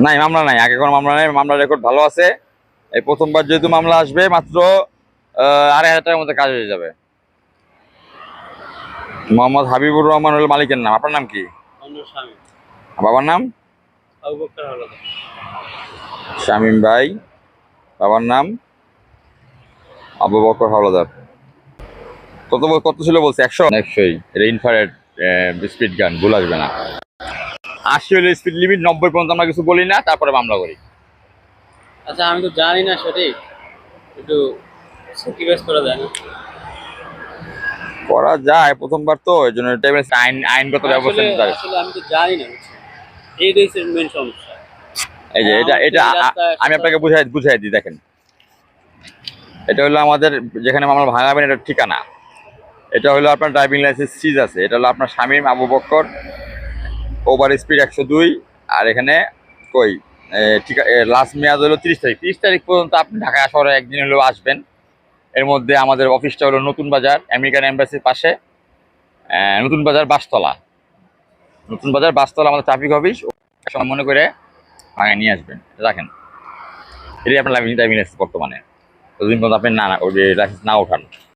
নাই মামলা নাই। আগে কোনো মামলা নেই মামলা রেকর্ড ভালো আছে। এই প্রথমবার যেহেতু মামলা আসবে মাত্র আড়াই হাজার টাকার মধ্যে কাজ হয়ে যাবে। মোহাম্মদ হাবিবুর রহমান হল মালিকের নাম। আপনার নাম কি? বাবার নাম? আবু বকর হলো শামীম ভাই। বাবার নাম? আবু বকর হাওলাদার। কত বল- কত ছিল বলছে? একশো? একশোই। এটা ইনফারেট স্পিড গান ভুল আসবে না। আশি হলে স্পিড লিমিট নব্বই পর্যন্ত আমরা কিছু বলি না তারপরে মামলা করি। আচ্ছা আমি তো জানি না সঠিক একটু করা যায় না। করা যায় প্রথমবার তো এই জন্য আইন আইনগত ব্যবস্থা নিতে হবে। আসলে আমি তো জানি না এইটাই মেন সমস্যা। এই যে এটা এটা আমি আপনাকে বুঝাই বুঝাই দিই দেখেন। এটা হলো আমাদের যেখানে মামলা ভাঙাবেন এটা ঠিকানা। এটা হলো আপনার ড্রাইভিং লাইসেন্স সিজ আছে এটা হলো আপনার স্বামী আবু বক্কর ওভার স্পিড একশো দুই, আর এখানে কই? ঠিক লাস্ট মেয়াদ হলো তিরিশ তারিখ। তিরিশ তারিখ পর্যন্ত আপনি ঢাকা শহরে একদিন হলেও আসবেন। এর মধ্যে আমাদের অফিসটা হলো নতুন বাজার আমেরিকান এম্বাসির পাশে। নতুন বাজার বাসতলা। নতুন বাজার বাসতলা আমাদের ট্রাফিক অফিস সময় মনে করে ভাঙায় নিয়ে আসবেন। রাখেন। এটাই আপনার লাইভিং টাইমিং বর্তমানে। ততদিন পর্যন্ত আপনি না ওই লাইসেন্স না ওঠান।